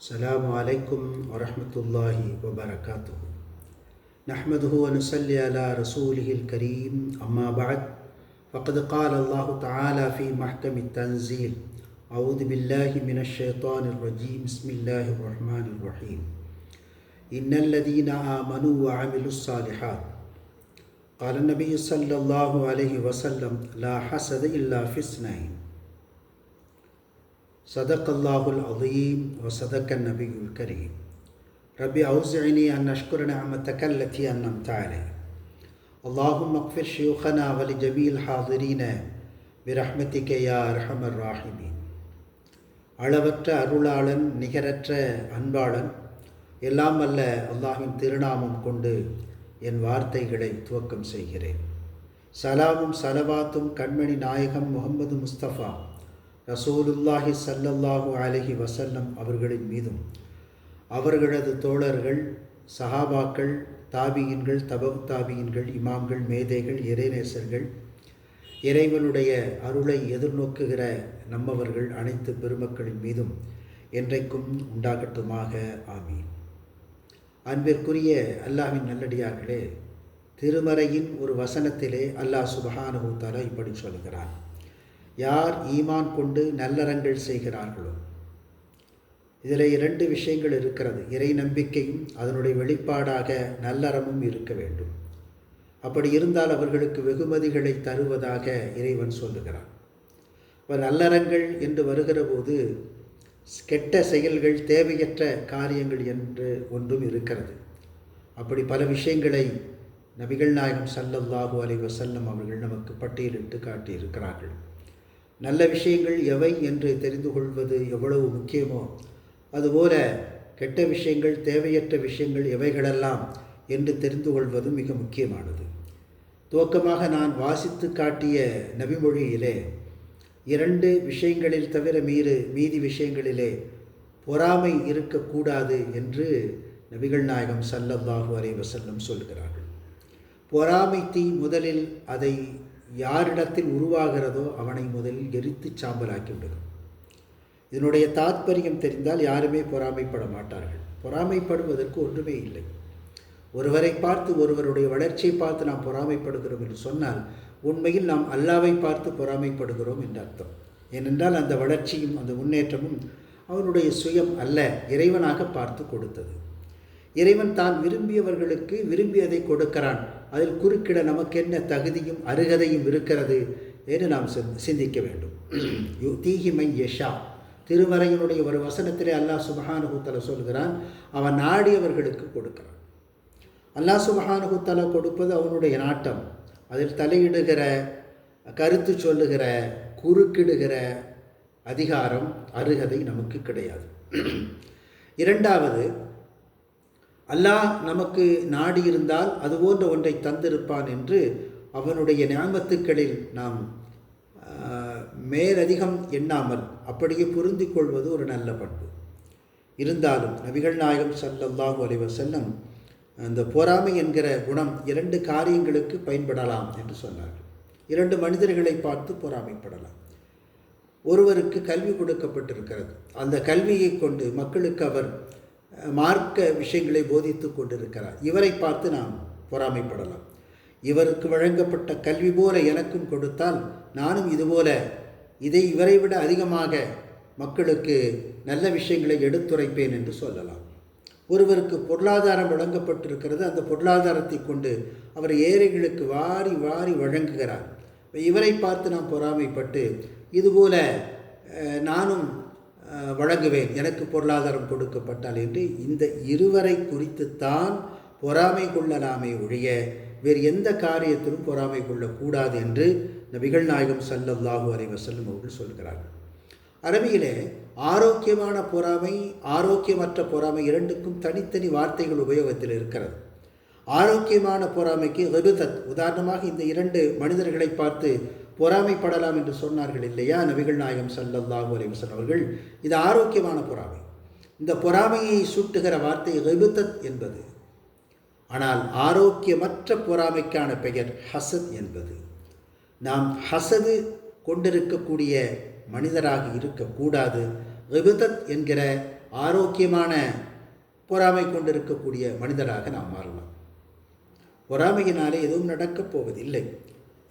السلام عليكم ورحمة الله وبركاته. نحمده ونصلي على رسوله الكريم أما بعد فقد قال الله تعالى في محكم التنزيل أعوذ بالله من الشيطان الرجيم بسم الله الرحمن الرحيم. إن الذين آمنوا وعملوا الصالحات قال النبي صلى الله عليه وسلم لا حسد إلا في اثنين. صدق الله العظيم وصدق النبي الكريم ربي أوزعني أن أشكر نعمتك التي أنعمت علي اللهم اغفر شيوخنا ولجميع الحاضرين برحمتك يا أرحم الراحمين அளவற்ற அருளாளன் நிகரற்ற அன்பாளன் எல்லாம் அல்ல அல்லாஹின் திருநாமம் கொண்டு என் வார்த்தைகளை துவக்கம் செய்கிறேன் சலாமும் சலவாத்தும் கண்மணி நாயகம் முகமது முஸ்தபா ரசூலுல்லாஹி சல்லல்லாஹு அலஹி வசல்லம் அவர்களின் மீதும் அவர்களது தோழர்கள் சஹாபாக்கள் தாபியின்கள் தபவு தாபியின்கள் இமாம்கள் மேதைகள் இறைநேசர்கள் இறைவனுடைய அருளை எதிர்நோக்குகிற நம்மவர்கள் அனைத்து பெருமக்களின் மீதும் என்றைக்கும் உண்டாகட்டுமாக. ஆமீன். அன்பிற்குரிய அல்லாஹ்வின் நல்லடியார்களே திருமறையின் ஒரு வசனத்திலே அல்லாஹ் சுபஹானு தாலா இப்படி சொல்கிறான். யார் ஈமான் கொண்டு நல்லறங்கள் செய்கிறார்களோ. இதில் இரண்டு விஷயங்கள் இருக்கிறது. இறை நம்பிக்கையும் அதனுடைய வெளிப்பாடாக நல்லறமும் இருக்க வேண்டும். அப்படி இருந்தால் அவர்களுக்கு வெகுமதிகளை தருவதாக இறைவன் சொல்லுகிறான். இப்போ நல்லறங்கள் என்று வருகிற போது கெட்ட செயல்கள் தேவையற்ற காரியங்கள் என்று ஒன்றும் இருக்கிறது. அப்படி பல விஷயங்களை நபிகள் நாயகம் சல்லல்லாஹு அலைவசல்லம் அவர்கள் நமக்கு பட்டியலிட்டு காட்டியிருக்கிறார்கள். நல்ல விஷயங்கள் எவை என்று தெரிந்து கொள்வது எவ்வளவு முக்கியமோ அதுபோல கெட்ட விஷயங்கள் தேவையற்ற விஷயங்கள் எவைகளெல்லாம் என்று தெரிந்து கொள்வதும் மிக முக்கியமானது. துவக்கமாக நான் வாசித்து காட்டிய நபிமொழியிலே இரண்டு விஷயங்களில் தவிர மீறு மீதி விஷயங்களிலே பொறாமை இருக்கக்கூடாது என்று நபிகள் நாயகம் சல்லல்லாஹு அலை வசல்லம் சொல்கிறார்கள். பொறாமை தீ முதலில் அதை யாரிடத்தில் உருவாகிறதோ அவனை முதலில் எரித்து சாம்பலாக்கி விடுகிறோம் இதனுடைய தாத்பரியம் தெரிந்தால் யாருமே பொறாமைப்பட மாட்டார்கள். பொறாமைப்படுவதற்கு ஒன்றுமே இல்லை. ஒருவரை பார்த்து ஒருவருடைய வளர்ச்சியை பார்த்து நாம் பொறாமைப்படுகிறோம் என்று சொன்னால் உண்மையில் நாம் அல்லாவை பார்த்து பொறாமைப்படுகிறோம் என்று அர்த்தம். ஏனென்றால் அந்த வளர்ச்சியும் அந்த முன்னேற்றமும் அவனுடைய சுயம் அல்ல இறைவனாக பார்த்து கொடுத்தது. இறைவன் தான் விரும்பியவர்களுக்கு விரும்பியதை கொடுக்கிறான். அதில் குறுக்கிட நமக்கு என்ன தகுதியும் அருகதையும் இருக்கிறது என்று நாம் சிந்திக்க வேண்டும். யு தீஹிமை யஷா திருமறையினுடைய ஒரு வசனத்திலே அல்லாஹ் சுபஹானுகுத்தல சொல்கிறான் அவன் நாடியவர்களுக்கு கொடுக்கிறான். அல்லாஹ் சுபஹானுகுத்தல கொடுப்பது அவனுடைய நாட்டம். அதில் தலையிடுகிற கருத்து சொல்லுகிற குறுக்கிடுகிற அதிகாரம் அருகதை நமக்கு கிடையாது. இரண்டாவது அல்லாஹ் நமக்கு நாடி இருந்தால் அது போன்ற ஒன்றை தந்திருப்பான் என்று அவனுடைய ஞாபத்துக்களில் நாம் மேலதிகம் எண்ணாமல் அப்படியே புரிந்து கொள்வது ஒரு நல்ல பண்பு. இருந்தாலும் நபிகள் நாயகம் சல்லல்லாஹு அலைவர் செல்லம் அந்த பொறாமை என்கிற குணம் இரண்டு காரியங்களுக்கு பயன்படலாம் என்று சொன்னார்கள் இரண்டு மனிதர்களை பார்த்து பொறாமைப்படலாம். ஒருவருக்கு கல்வி கொடுக்கப்பட்டிருக்கிறது. அந்த கல்வியை கொண்டு மக்களுக்கு அவர் மார்க்க விஷயங்களை போதித்து கொண்டிருக்கிறார். இவரை பார்த்து நாம் பொறாமைப்படலாம். இவருக்கு வழங்கப்பட்ட கல்வி போல எனக்கும் கொடுத்தால் நானும் இதுபோல இதை இவரை விட அதிகமாக மக்களுக்கு நல்ல விஷயங்களை எடுத்துரைப்பேன் என்று சொல்லலாம். ஒருவருக்கு பொருளாதாரம் வழங்கப்பட்டிருக்கிறது. அந்த பொருளாதாரத்தை கொண்டு அவர் ஏழைகளுக்கு வாரி வாரி வழங்குகிறார். இவரை பார்த்து நாம் பொறாமைப்பட்டு இதுபோல நானும் வழங்குவேன். எனக்கு பொருளாதாரம் கொடுக்கப்பட்டால் என்று இந்த இருவரை குறித்துத்தான் பொறாமை கொள்ளலாமே ஒழிய வேறு எந்த காரியத்திலும் பொறாமை கொள்ளக்கூடாது என்று நபிகள் நாயகம் சல்லல்லாஹு அலைவசல்லம் அவர்கள் சொல்கிறார்கள். அரபியிலே ஆரோக்கியமான பொறாமை ஆரோக்கியமற்ற பொறாமை இரண்டுக்கும் தனித்தனி வார்த்தைகள் உபயோகத்தில் இருக்கிறது. ஆரோக்கியமான பொறாமைக்கு வெபுதத் உதாரணமாக இந்த இரண்டு மனிதர்களை பார்த்து பொறாமைப்படலாம் என்று சொன்னார்கள் இல்லையா? நபிகள் நாயகம் சல்லல்லாஹு அலை அவர்கள் இது ஆரோக்கியமான பொறாமை. இந்த பொறாமையை சூட்டுகிற வார்த்தை வெபுதத் என்பது. ஆனால் ஆரோக்கியமற்ற பொறாமைக்கான பெயர் ஹசத் என்பது. நாம் ஹசது கொண்டிருக்கக்கூடிய மனிதராக இருக்கக்கூடாது விபதத் என்கிற ஆரோக்கியமான பொறாமை கொண்டிருக்கக்கூடிய மனிதராக நாம் மாறலாம். பொறாமையினாலே எதுவும் நடக்கப் போவதில்லை.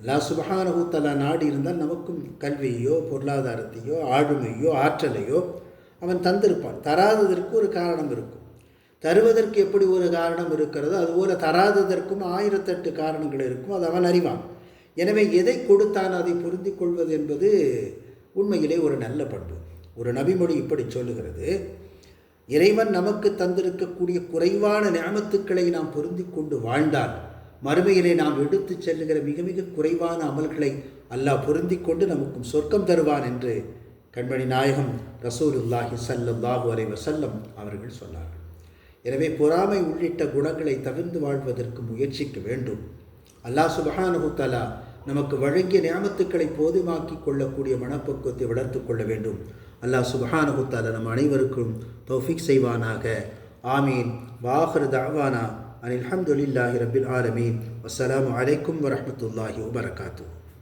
லா சுபஹானஹு நாடு நாடி இருந்தால் நமக்கும் கல்வியோ பொருளாதாரத்தையோ ஆளுமையோ ஆற்றலையோ அவன் தந்திருப்பான். தராததற்கு ஒரு காரணம் இருக்கும். தருவதற்கு எப்படி ஒரு காரணம் இருக்கிறதோ அதுபோல் தராததற்கும் ஆயிரத்தெட்டு காரணங்கள் இருக்கும். அது அவன் அறிவான். எனவே எதை கொடுத்தான் அதை புரிந்து கொள்வது என்பது உண்மையிலே ஒரு நல்ல பண்பு. ஒரு நபிமொழி இப்படி சொல்லுகிறது. இறைவன் நமக்கு தந்திருக்கக்கூடிய குறைவான ஞாபத்துக்களை நாம் பொருந்தி கொண்டு வாழ்ந்தால் மறுமையிலே நாம் எடுத்துச் செல்லுகிற மிக மிக குறைவான அமல்களை அல்லாஹ் பொருந்தி கொண்டு நமக்கும் சொர்க்கம் தருவான் என்று கண்மணி நாயகம் ரசூலுல்லாஹி ஸல்லல்லாஹு அலை வசல்லம் அவர்கள் சொன்னார்கள். எனவே பொறாமை உள்ளிட்ட குணங்களை தவிர்த்து வாழ்வதற்கு முயற்சிக்க வேண்டும். அல்லாஹ் சுபஹானஹு தலா நமக்கு வழங்கிய நியாமத்துக்களை போதுமாக்கி கொள்ளக்கூடிய மனப்பக்குவத்தை வளர்த்து கொள்ள வேண்டும். அல்லாஹ் சுபஹானஹு தஆலா நம் அனைவருக்கும் தௌஃபிக் செய்வானாக. ஆமீன். வாஹர் தாவானா அனில் ஹம்துலில்லாஹி ரபில் ஆலமீன். அஸ்லாம் அலைக்கும் வரமத்துல்லாஹி வபரகாத்துஹு.